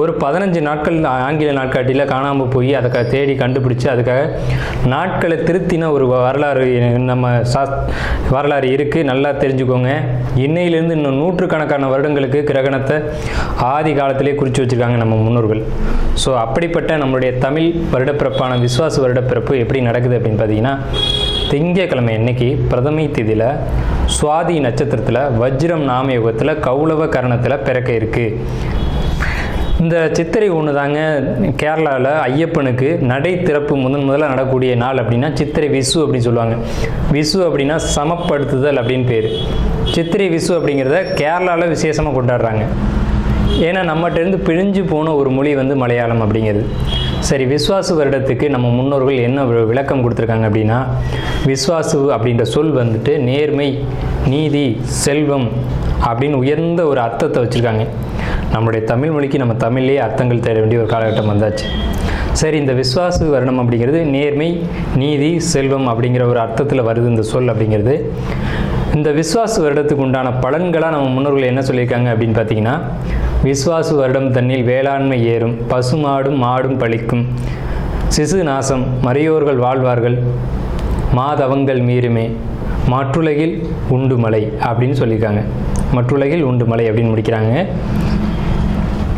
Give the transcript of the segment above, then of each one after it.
ஒரு பதினஞ்சு நாட்கள் ஆங்கில நாட்காட்டியில் காணாமல் போய் அதை தேடி கண்டுபிடிச்சு அதுக்காக நாட்களை திருத்தின ஒரு வரலாறு நம்ம சாஸ் வரலாறு இருக்குது நல்லா தெரிஞ்சுக்கோங்க. இன்னையிலேருந்து இன்னும் நூற்றுக்கணக்கான வருடங்களுக்கு கிரகணத்தை ஆதி காலத்திலே குறித்து வச்சுருக்காங்க நம்ம முன்னோர்கள். ஸோ அப்படிப்பட்ட நம்மளுடைய தமிழ் வருடப்பிறப்பான விஸ்வாச வருடப்பிறப்பு எப்படி நடக்குது அப்படின்னு பார்த்தீங்கன்னா திங்கக்கிழமை அன்னைக்கு பிரதமை திதியில் சுவாதி நட்சத்திரத்தில் வஜ்ரம் நாமயோகத்தில் கௌளவ கரணத்தில் பிறக்க இருக்குது இந்த சித்திரை ஒன்று தாங்க கேரளாவில் ஐயப்பனுக்கு நடை திறப்பு முதன் முதல்ல நடக்கூடிய நாள் அப்படின்னா சித்திரை விசு அப்படின்னு சொல்லுவாங்க. விசு அப்படின்னா சமப்படுத்துதல் அப்படின்னு பேர். சித்திரை விசு அப்படிங்கிறத கேரளாவில் விசேஷமாக கொண்டாடுறாங்க. ஏன்னா நம்மகிட்டேருந்து பிழிஞ்சு போன ஒரு மொழி வந்து மலையாளம் அப்படிங்கிறது. சரி விஸ்வாசு வருடத்துக்கு நம்ம முன்னோர்கள் என்ன விளக்கம் கொடுத்துருக்காங்க அப்படின்னா விஸ்வாசு அப்படின்ற சொல் வந்துட்டு நேர்மை நீதி செல்வம் அப்படின்னு உயர்ந்த ஒரு அர்த்தத்தை வச்சுருக்காங்க. நம்மளுடைய தமிழ் மொழிக்கு நம்ம தமிழ்லேயே அர்த்தங்கள் தேட வேண்டிய ஒரு காலகட்டம் வந்தாச்சு. சரி இந்த விஸ்வாசு வருடம் அப்படிங்கிறது நேர்மை நீதி செல்வம் அப்படிங்கிற ஒரு அர்த்தத்தில் வருது இந்த சொல் அப்படிங்கிறது. இந்த விஸ்வாசு வருடத்துக்கு உண்டான பலன்களாக நம்ம முன்னோர்கள் என்ன சொல்லியிருக்காங்க அப்படின்னு பார்த்தீங்கன்னா விஸ்வாசு வருடம் தன்னில் வேளாண்மை ஏறும் பசுமாடும் மாடும் பழிக்கும் சிசு நாசம் மறையோர்கள் வாழ்வார்கள் மாதவங்கள் மீறுமே மற்றுலகில் உண்டு மலை அப்படின்னு சொல்லியிருக்காங்க. மற்றுலகில் உண்டு மலை அப்படின்னு முடிக்கிறாங்க.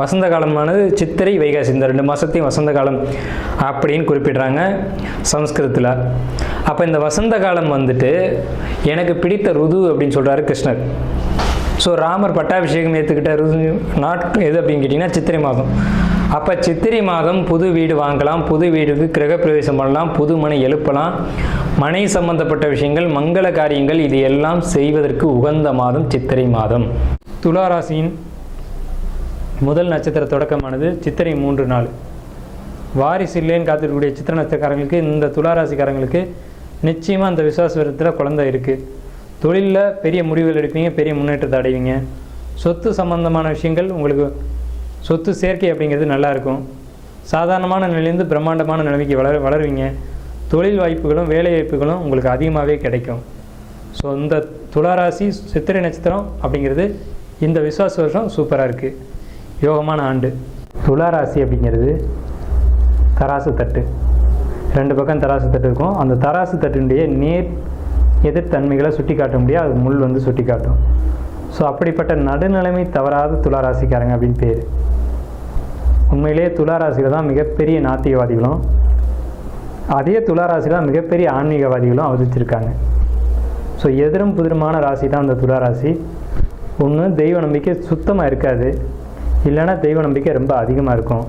வசந்த காலமானது சித்திரை வைகாசி. இந்த ரெண்டு மாதத்தையும் வசந்த காலம் அப்படின்னு குறிப்பிடுறாங்க சம்ஸ்கிருதத்தில் அப்போ இந்த வசந்த காலம் வந்துட்டு எனக்கு பிடித்த ருது அப்படின்னு சொல்கிறாரு கிருஷ்ணர். ஸோ ராமர் பட்டாபிஷேகம் ஏற்றுக்கிட்ட ருது நாட் எது அப்படின்னு கேட்டிங்கன்னா சித்திரை மாதம். அப்போ சித்திரை மாதம் புது வீடு வாங்கலாம் புது வீடுக்கு கிரகப்பிரவேசம் பண்ணலாம் புது மனை எழுப்பலாம் மனை சம்பந்தப்பட்ட விஷயங்கள் மங்கள காரியங்கள் இது எல்லாம் செய்வதற்கு உகந்த மாதம் சித்திரை மாதம். துளாராசியின் முதல் நட்சத்திர தொடக்கமானது சித்திரை மூன்று நாள். வாரிசு இல்லைன்னு காத்திருக்கக்கூடிய சித்திர நட்சத்திரக்காரங்களுக்கு இந்த துளாராசிக்காரங்களுக்கு நிச்சயமாக அந்த விசுவாசத்தில் குழந்தை இருக்குது தொழிலில் பெரிய முடிவுகள் எடுப்பீங்க பெரிய முன்னேற்றத்தை அடைவீங்க. சொத்து சம்பந்தமான விஷயங்கள் உங்களுக்கு சொத்து சேர்க்கை அப்படிங்கிறது நல்லாயிருக்கும் சாதாரணமான நிலையிலேருந்து பிரம்மாண்டமான நிலைமைக்கு வளர வளருவீங்க. தொழில் வாய்ப்புகளும் வேலை வாய்ப்புகளும் உங்களுக்கு அதிகமாகவே கிடைக்கும். ஸோ இந்த துளாராசி சித்திரை நட்சத்திரம் அப்படிங்கிறது இந்த விசுவாச வருஷம் சூப்பராக இருக்குது யோகமான ஆண்டு. துளாராசி அப்படிங்கிறது தராசு தட்டு. ரெண்டு பக்கம் தராசு தட்டு இருக்கும். அந்த தராசு தட்டினுடைய நேர் எதிர்த்தன்மைகளை சுட்டி காட்ட முடியாது. அது முள் வந்து சுட்டி காட்டும் ஸோ அப்படிப்பட்ட நடுநிலைமை தவறாத துளாராசிக்காரங்க அப்படின்னு பேர். உண்மையிலேயே துளாராசியில் தான் மிகப்பெரிய நாத்திகவாதிகளும் அதே துளாராசியில் தான் மிகப்பெரிய ஆன்மீகவாதிகளும் அவதிச்சிருக்காங்க ஸோ எதிரும் புதிருமான ராசி தான் அந்த துளாராசி ஒன்று தெய்வ நம்பிக்கை சுத்தமாக இருக்காது. இல்லைன்னா தெய்வ நம்பிக்கை ரொம்ப அதிகமாக இருக்கும்.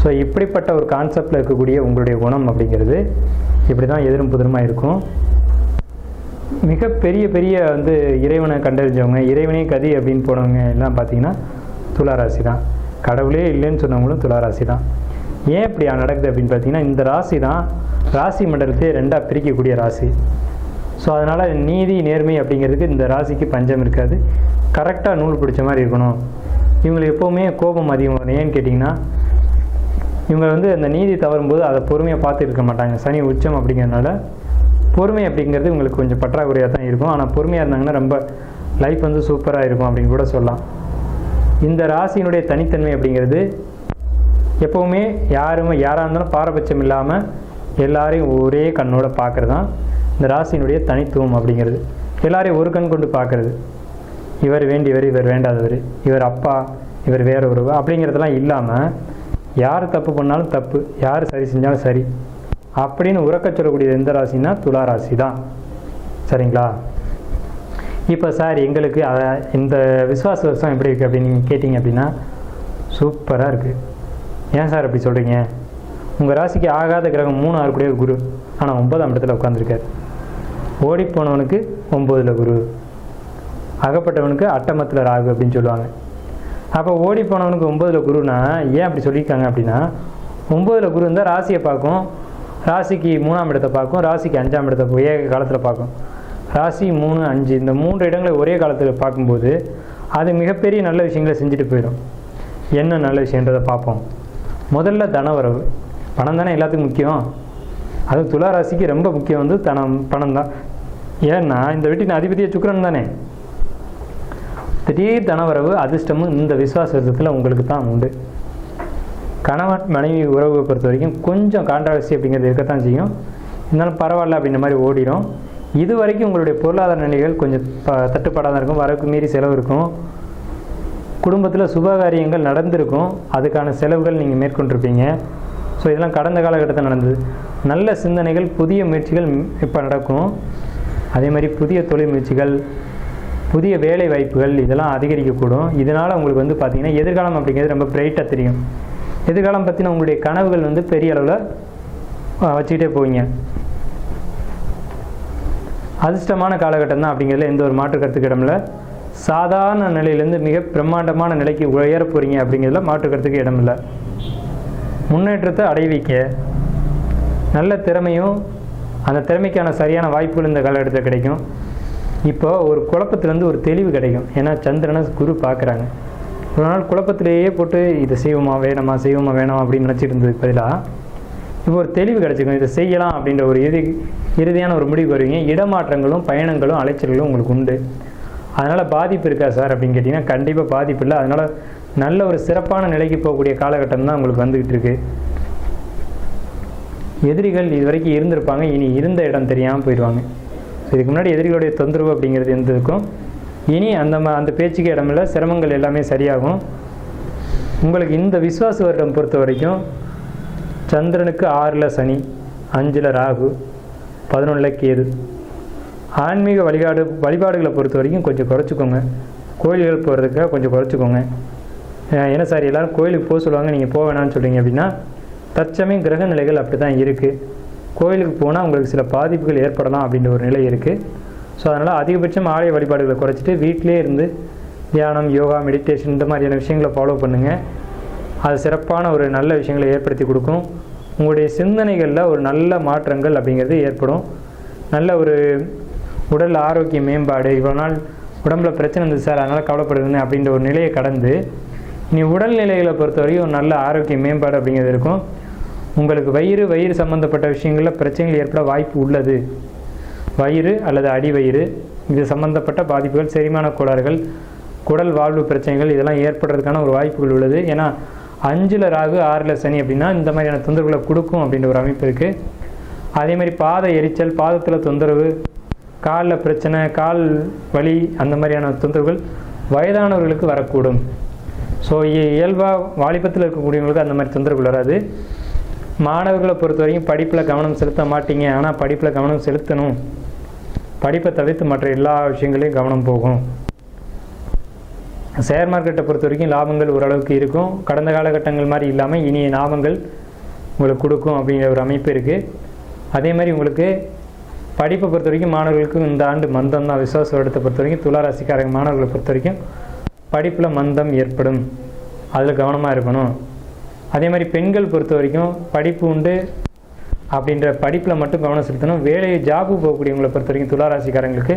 ஸோ இப்படிப்பட்ட ஒரு கான்செப்டில் இருக்கக்கூடிய உங்களுடைய குணம் அப்படிங்கிறது இப்படி தான் எதிரும் புதிரமாக இருக்கும். மிக பெரிய பெரிய வந்து இறைவனை கண்டறிஞ்சவங்க இறைவனே கதி அப்படின்னு போனவங்க எல்லாம் பார்த்தீங்கன்னா துளாராசி தான் கடவுளே இல்லைன்னு சொன்னவங்களும் துளாராசி தான் ஏன் இப்படி நடக்குது அப்படின்னு பார்த்தீங்கன்னா இந்த ராசி தான் ராசி மண்டலத்தையே ரெண்டாக பிரிக்கக்கூடிய ராசி. ஸோ அதனால் நீதி நேர்மை அப்படிங்கிறதுக்கு இந்த ராசிக்கு பஞ்சம் இருக்காது. கரெக்டாக நூல் பிடிச்ச மாதிரி இருக்கணும். இவங்களுக்கு எப்போவுமே கோபம் அதிகம் வரும் ஏன்னு கேட்டிங்கன்னா இவங்க வந்து அந்த நீதி தவறும்போது அதை பொறுமையாக பார்த்து இருக்க மாட்டாங்க. சனி உச்சம் அப்படிங்கிறதுனால பொறுமை அப்படிங்கிறது உங்களுக்கு கொஞ்சம் பற்றாக்குறையாக தான் இருக்கும். ஆனால் பொறுமையாக இருந்தாங்கன்னா ரொம்ப லைஃப் வந்து சூப்பராக இருக்கும் அப்படின்னு கூட சொல்லலாம். இந்த ராசியினுடைய தனித்தன்மை அப்படிங்கிறது எப்போவுமே யாருமே யாராக இருந்தாலும் பாரபட்சம் இல்லாமல் எல்லாரையும் ஒரே கண்ணோட பார்க்குறது தான் இந்த ராசியினுடைய தனித்துவம் அப்படிங்கிறது. எல்லாரையும் ஒரு கண் கொண்டு பார்க்குறது. இவர் வேண்டியவர் இவர் வேண்டாதவர் இவர் அப்பா இவர் வேற ஒரு அப்படிங்கிறதெல்லாம் இல்லாமல் யார் தப்பு பண்ணாலும் தப்பு யார் சரி செஞ்சாலும் சரி அப்படின்னு உறக்க சொல்லக்கூடிய எந்த ராசினா துலா ராசி தான் சரிங்களா? இப்போ சார் எங்களுக்கு அதை இந்த விசுவாச வருஷம் எப்படி இருக்குது அப்படின்னு நீங்கள் கேட்டிங்க அப்படின்னா சூப்பராக இருக்குது ஏன் சார் அப்படி சொல்கிறீங்க உங்கள் ராசிக்கு ஆகாத கிரகம் மூணு ஆறு கூடிய குரு. ஆனால் ஒன்பதாம் இடத்துல உட்காந்துருக்காரு ஓடிப்போனவனுக்கு ஒம்போதில் குரு. அகப்பட்டவனுக்கு அட்டமத்தில் ராகு அப்படின்னு சொல்லுவாங்க. அப்போ ஓடி போனவனுக்கு ஒம்பதில் குருனா ஏன் அப்படி சொல்லியிருக்காங்க அப்படின்னா ஒம்பதில் குரு இருந்தால் ராசியை பார்க்கும். ராசிக்கு மூணாம் இடத்தை பார்க்கும் ராசிக்கு அஞ்சாம் இடத்தை ஒரே காலத்தில் பார்க்கும். ராசி மூணு அஞ்சு இந்த மூன்று இடங்களை ஒரே காலத்தில் பார்க்கும்போது அது மிகப்பெரிய நல்ல விஷயங்களை செஞ்சுட்டு போயிடும். என்ன நல்ல விஷயன்றதை பார்ப்போம். முதல்ல தனவரவு பணம் தானே எல்லாத்துக்கும் முக்கியம். அது துலா ராசிக்கு ரொம்ப முக்கியம் வந்து தனம் பணம் தான். ஏன்னா இந்த வீட்டின் அதிபதியை சுக்கரன் தானே. திடீர் தனவரவு அதிர்ஷ்டமும் இந்த விசுவாசத்தில் உங்களுக்கு தான் உண்டு. கணவன் மனைவி உறவை பொறுத்த வரைக்கும் கொஞ்சம் கான்ட்ரவர்சி அப்படிங்கிறது இருக்கத்தான் செய்யும். இருந்தாலும் பரவாயில்ல அப்படின்ற மாதிரி ஓடிடும் இது வரைக்கும் உங்களுடைய பொருளாதார நிலைகள் கொஞ்சம் ப தட்டுப்பாடாக தான் இருக்கும். வரவுக்கு மீறி செலவு இருக்கும். குடும்பத்தில் சுபகாரியங்கள் நடந்திருக்கும். அதுக்கான செலவுகள் நீங்கள் மேற்கொண்டிருப்பீங்க. ஸோ இதெல்லாம் கடந்த காலகட்டத்தில் நடந்தது. நல்ல சிந்தனைகள் புதிய முயற்சிகள் இப்போ நடக்கும். அதே மாதிரி புதிய தொழில் முயற்சிகள் புதிய வேலை வாய்ப்புகள் இதெல்லாம் அதிகரிக்கக்கூடும். இதனால் உங்களுக்கு வந்து பார்த்திங்கன்னா எதிர்காலம் அப்படிங்கிறது ரொம்ப பிரைட்டாக தெரியும். எதிர்காலம் பற்றின உங்களுடைய கனவுகள் வந்து பெரிய அளவில் வச்சுக்கிட்டே போவீங்க. அதிர்ஷ்டமான காலகட்டம் தான் அப்படிங்கிறதுல எந்த ஒரு மாற்று கருத்துக்கு இடமில்ல சாதாரண நிலையிலேருந்து மிக பிரம்மாண்டமான நிலைக்கு உயர போகிறீங்க அப்படிங்கிறதுல மாற்று கருத்துக்கு இடமில்லை. முன்னேற்றத்தை அடைவிக்க நல்ல திறமையும் அந்த திறமைக்கான சரியான வாய்ப்புகள் இந்த காலகட்டத்தில் கிடைக்கும். இப்போ ஒரு குழப்பத்துலேருந்து ஒரு தெளிவு கிடைக்கும். ஏன்னா சந்திரனை குரு பார்க்குறாங்க. ஒரு நாள் குழப்பத்திலேயே போட்டு இதை செய்வோமா? வேணாமா? செய்வோமா? வேணாமா? அப்படின்னு நினச்சிட்டு இருந்ததுக்கு பதிலாக இப்போ ஒரு தெளிவு கிடைச்சிக்கும் இதை செய்யலாம் அப்படின்ற ஒரு இறுதி இறுதியான ஒரு முடிவு வருவீங்க. இடமாற்றங்களும் பயணங்களும் அலைச்சல்களும் உங்களுக்கு உண்டு. அதனால் பாதிப்பு இருக்கா சார் அப்படின்னு கேட்டிங்கன்னா கண்டிப்பாக பாதிப்பு இல்லை. அதனால் நல்ல ஒரு சிறப்பான நிலைக்கு போகக்கூடிய காலகட்டம் தான் உங்களுக்கு வந்துக்கிட்டு இருக்கு. எதிரிகள் இது வரைக்கும் இருந்திருப்பாங்க. இனி இருந்த இடம் தெரியாமல் போயிடுவாங்க. இதுக்கு முன்னாடி எதிரிகளுடைய தொந்தரவு அப்படிங்கிறது இருந்ததுக்கும் இனி அந்த ம- அந்த பேச்சுக்கு இடமில்ல. சிரமங்கள் எல்லாமே சரியாகும். உங்களுக்கு இந்த விசுவாச வருடம் பொறுத்த வரைக்கும் சந்திரனுக்கு ஆறில் சனி அஞ்சில் ராகு பதினொன்றில் கேது. ஆன்மீக வழிபாடு வழிபாடுகளை பொறுத்த வரைக்கும் கொஞ்சம் குறைச்சிக்கோங்க. கோயில்கள் போகிறதுக்காக கொஞ்சம் குறைச்சிக்கோங்க. ஏன்னா சார் எல்லோரும் கோயிலுக்கு போக சொல்லுவாங்க நீங்கள் போக வேணாம்னு சொல்கிறீங்க அப்படின்னா தற்சமயம் கிரக நிலைகள் அப்படி தான் இருக்குது கோயிலுக்கு போனால் உங்களுக்கு சில பாதிப்புகள் ஏற்படலாம் அப்படின்ற ஒரு நிலை இருக்குது ஸோ அதனால் அதிகபட்சம் ஆலய வழிபாடுகளை குறைச்சிட்டு வீட்டிலே இருந்து தியானம் யோகா மெடிடேஷன் இந்த மாதிரியான விஷயங்களை ஃபாலோ பண்ணுங்கள் அது சிறப்பான ஒரு நல்ல விஷயங்களை ஏற்படுத்தி கொடுக்கும். உங்களுடைய சிந்தனைகளில் ஒரு நல்ல மாற்றங்கள் அப்படிங்கிறது ஏற்படும். நல்ல ஒரு உடல் ஆரோக்கிய மேம்பாடு இவ்வளோ நாள் உடம்புல பிரச்சனை இருந்தது சார் அதனால் கவலைப்படுதுன்னு அப்படின்ற ஒரு நிலையை கடந்து இனி உடல்நிலைகளை பொறுத்தவரையும் ஒரு நல்ல ஆரோக்கிய மேம்பாடு அப்படிங்கிறது இருக்கும். உங்களுக்கு வயிறு வயிறு சம்மந்தப்பட்ட விஷயங்களில் பிரச்சனைகள் ஏற்பட வாய்ப்பு உள்ளது. வயிறு அல்லது அடிவயிறு இது சம்பந்தப்பட்ட பாதிப்புகள் செரிமான கோளாறுகள் குடல் வாழ்வு பிரச்சனைகள் இதெல்லாம் ஏற்படுறதுக்கான ஒரு வாய்ப்புகள் உள்ளது. ஏன்னா அஞ்சில் ராகு ஆறில் சனி அப்படின்னா இந்த மாதிரியான தொந்தரவுகளை கொடுக்கும் அப்படின்ற ஒரு அமைப்பு இருக்குது அதே மாதிரி பாத எரிச்சல் பாதத்தில் தொந்தரவு காலில் பிரச்சனை கால் வலி அந்த மாதிரியான தொந்தரவுகள் வயதானவர்களுக்கு வரக்கூடும். ஸோ இயல்பாக வாலிபத்தில் இருக்கக்கூடியவங்களுக்கு அந்த மாதிரி தொந்தரவுகள் வராது. மாணவர்களை பொறுத்த வரைக்கும் படிப்பில் கவனம் செலுத்த மாட்டீங்க. ஆனால் படிப்பில் கவனம் செலுத்தணும். படிப்பை தவிர்த்து மற்ற எல்லா விஷயங்களையும் கவனம் போகும். ஷேர் மார்க்கெட்டை பொறுத்த வரைக்கும் லாபங்கள் ஓரளவுக்கு இருக்கும். கடந்த காலகட்டங்கள் மாதிரி இல்லாமல் இனிய லாபங்கள் உங்களுக்கு கொடுக்கும் அப்படிங்கிற ஒரு அமைப்பு இருக்குது அதே மாதிரி உங்களுக்கு படிப்பை பொறுத்த வரைக்கும் மாணவர்களுக்கு இந்த ஆண்டு மந்தம் தான். விசுவாச வருடத்தை பொறுத்த வரைக்கும் துளாராசிக்காரங்க மாணவர்களை பொறுத்த வரைக்கும் படிப்பில் மந்தம் ஏற்படும். அதில் கவனமாக இருக்கணும். அதே மாதிரி பெண்கள் பொறுத்த வரைக்கும் படிப்பு உண்டு அப்படின்ற படிப்பில் மட்டும் கவனம் செலுத்தணும். வேலையை ஜாப்பு போகக்கூடியவங்களை பொறுத்த வரைக்கும் துளாராசிக்காரங்களுக்கு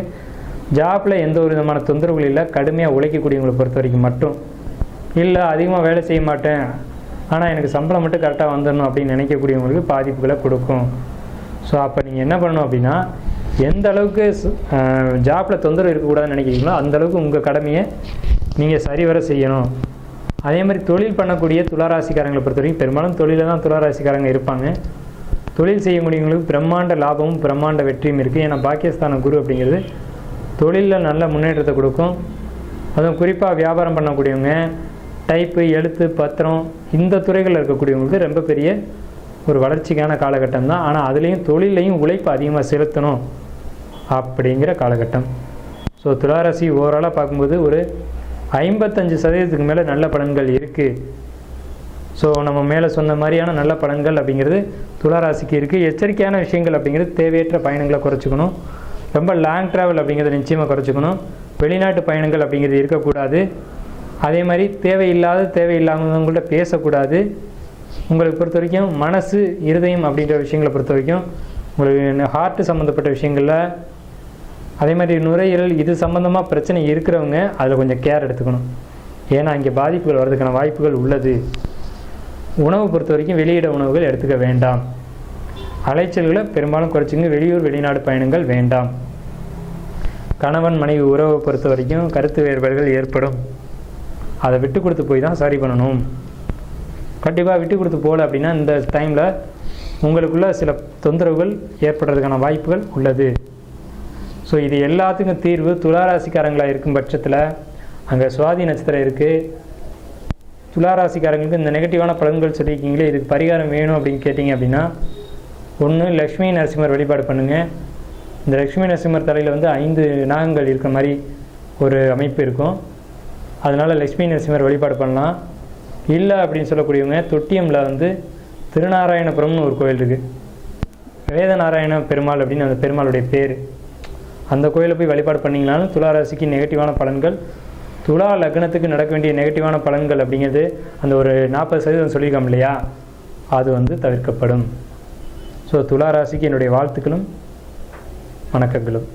ஜாப்பில் எந்த ஒரு விதமான தொந்தரவுகள் இல்லை. கடுமையாக உழைக்கக்கூடியவங்களை பொறுத்த வரைக்கும் மட்டும். இல்லை அதிகமாக வேலை செய்ய மாட்டேன். ஆனால் எனக்கு சம்பளம் மட்டும் கரெக்டாக வந்துடணும் அப்படின்னு நினைக்கக்கூடியவங்களுக்கு பாதிப்புகளை கொடுக்கும். ஸோ அப்போ நீங்கள் என்ன பண்ணணும் அப்படின்னா எந்த அளவுக்கு ஜாப்பில் தொந்தரவு இருக்கக்கூடாதுன்னு நினைக்கிறீங்களோ அந்தளவுக்கு உங்கள் கடமையை நீங்கள் சரிவர செய்யணும். அதே மாதிரி தொழில் பண்ணக்கூடிய துளாராசிக்காரங்களை பொறுத்த வரைக்கும் பெரும்பாலும் தொழிலில் தான் துளாராசிக்காரங்க இருப்பாங்க. தொழில் செய்யக்கூடியவங்களுக்கு பிரம்மாண்ட லாபமும் பிரம்மாண்ட வெற்றியும் இருக்குது ஏன்னா பாக்கியஸ்தான குரு அப்படிங்கிறது தொழிலில் நல்ல முன்னேற்றத்தை கொடுக்கும். அதுவும் குறிப்பாக வியாபாரம் பண்ணக்கூடியவங்க டைப்பு எழுத்து பத்திரம் இந்த துறைகளில் இருக்கக்கூடியவங்களுக்கு ரொம்ப பெரிய ஒரு வளர்ச்சிக்கான காலகட்டம் தான். ஆனால் அதுலேயும் தொழிலையும் உழைப்பு அதிகமாக செலுத்தணும் அப்படிங்கிற காலகட்டம். ஸோ துளாராசி ஓவராலாக பார்க்கும்போது ஒரு ஐம்பத்தஞ்சு சதவீதத்துக்கு மேலே நல்ல பலன்கள் இருக்குது ஸோ நம்ம மேலே சொன்ன மாதிரியான நல்ல பலன்கள் அப்படிங்கிறது துளாராசிக்கு இருக்குது எச்சரிக்கையான விஷயங்கள் அப்படிங்கிறது தேவையற்ற பயணங்களை குறைச்சிக்கணும். ரொம்ப லாங் ட்ராவல் அப்படிங்கிறத நிச்சயமாக குறைச்சிக்கணும். வெளிநாட்டு பயணங்கள் அப்படிங்கிறது இருக்கக்கூடாது. அதே மாதிரி தேவையில்லாத தேவையில்லாதவங்கள்ட்ட பேசக்கூடாது. உங்களுக்கு பொறுத்த வரைக்கும் மனசு இருதயம் அப்படின்ற விஷயங்களை பொறுத்த வரைக்கும் உங்களுக்கு ஹார்ட்டு சம்மந்தப்பட்ட விஷயங்களில் அதே மாதிரி நுரையீரல் இது சம்மந்தமாக பிரச்சனை இருக்கிறவங்க அதில் கொஞ்சம் கேர் எடுத்துக்கணும். ஏன்னா இங்கே பாதிப்புகள் வர்றதுக்கான வாய்ப்புகள் உள்ளது. உணவு பொறுத்த வரைக்கும் வெளியிட உணவுகள் எடுத்துக்க வேண்டாம். அலைச்சல்களை பெரும்பாலும் குறைச்சிங்க வெளியூர் வெளிநாடு பயணங்கள் வேண்டாம். கணவன் மனைவி உறவை பொறுத்த வரைக்கும் கருத்து வேறுபாடுகள் ஏற்படும். அதை விட்டு கொடுத்து போய் தான் சரி பண்ணணும். கண்டிப்பாக விட்டு கொடுத்து போகல அப்படின்னா இந்த டைமில் உங்களுக்குள்ள சில தொந்தரவுகள் ஏற்படுறதுக்கான வாய்ப்புகள் உள்ளது. ஸோ இது எல்லாத்துக்கும் தீர்வு துளாராசிக்காரங்களாக இருக்கும் பட்சத்தில் அங்கே சுவாதி நட்சத்திரம் இருக்குது துளாராசிக்காரங்களுக்கு இந்த நெகட்டிவான பலன்கள் சொல்லியிருக்கீங்களே இதுக்கு பரிகாரம் வேணும் அப்படின்னு கேட்டிங்க அப்படின்னா ஒன்று லக்ஷ்மி நரசிம்மர் வழிபாடு பண்ணுங்கள் இந்த லக்ஷ்மி நரசிம்மர் தலையில் வந்து ஐந்து நாகங்கள் இருக்கிற மாதிரி ஒரு அமைப்பு இருக்கும். அதனால் லக்ஷ்மி நரசிம்மர் வழிபாடு பண்ணலாம். இல்லை அப்படின்னு சொல்லக்கூடியவங்க தொட்டியமில் வந்து திருநாராயணபுரம்னு ஒரு கோயில் இருக்குது வேதநாராயண பெருமாள் அப்படின்னு அந்த பெருமாளுடைய பேர். அந்த கோயிலை போய் வழிபாடு பண்ணிங்கனாலும் துளாராசிக்கு நெகட்டிவான பலன்கள் துலா லக்னத்துக்கு நடக்க வேண்டிய நெகட்டிவான பலன்கள் அப்படிங்கிறது அந்த ஒரு நாற்பது சதவீதம் சொல்லியிருக்கோம் இல்லையா? அது வந்து தவிர்க்கப்படும். ஸோ துலா ராசிக்கு என்னுடைய வாழ்த்துக்களும் வணக்கங்களும்.